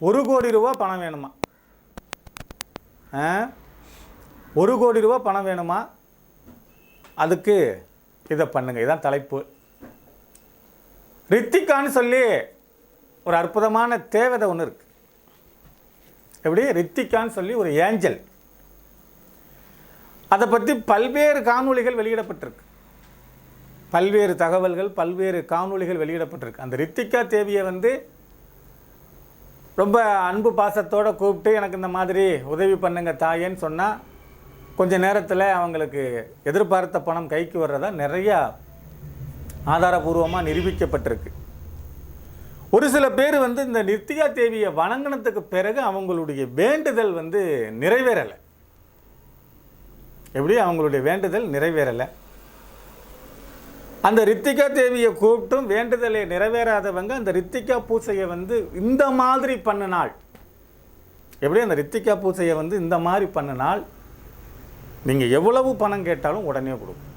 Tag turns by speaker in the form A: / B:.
A: ஒரு கோடி ரூபா பணம் வேணுமா? ஆ? ஒரு கோடி ரூபா பணம் வேணுமா? அதுக்கு இதை பண்ணுங்க. இதான் தலைப்பு. ரித்திகான்னு சொல்லி ஒரு அற்புதமான தேவதை ஒன்று இருக்கு. எப்படி? ரித்திகான்னு சொல்லி ஒரு ஏஞ்சல். அதை பற்றி பல்வேறு காணொலிகள் வெளியிடப்பட்டிருக்கு. பல்வேறு தகவல்கள் பல்வேறு காணொலிகள் வெளியிடப்பட்டிருக்கு. அந்த ரித்திகா தேவியை வந்து ரொம்ப அன்பு பாசத்தோடு கூப்பிட்டு எனக்கு இந்த மாதிரி உதவி பண்ணுங்க தாயேன்னு சொன்னால் கொஞ்ச நேரத்தில் அவங்களுக்கு எதிர்பார்த்த பணம் கைக்கு வர்றதா நிறையா ஆதாரபூர்வமாக நிரூபிக்கப்பட்டிருக்கு. ஒரு சில பேர் வந்து இந்த நித்யா தேவியை வணங்கினத்துக்கு பிறகு அவங்களுடைய வேண்டுதல் வந்து நிறைவேறலை. எப்படி அவங்களுடைய வேண்டுதல் நிறைவேறலை. அந்த ரித்திகா தேவியை கூப்பிட்டும் வேண்டுதலை நிறைவேறாதவங்க அந்த ரித்திகா பூசையை வந்து இந்த மாதிரி பண்ணினால். எப்படி அந்த ரித்திகா பூசையை வந்து இந்த மாதிரி பண்ணினால்? நீங்கள் எவ்வளவு பணம் கேட்டாலும் உடனே கொடுக்கும்.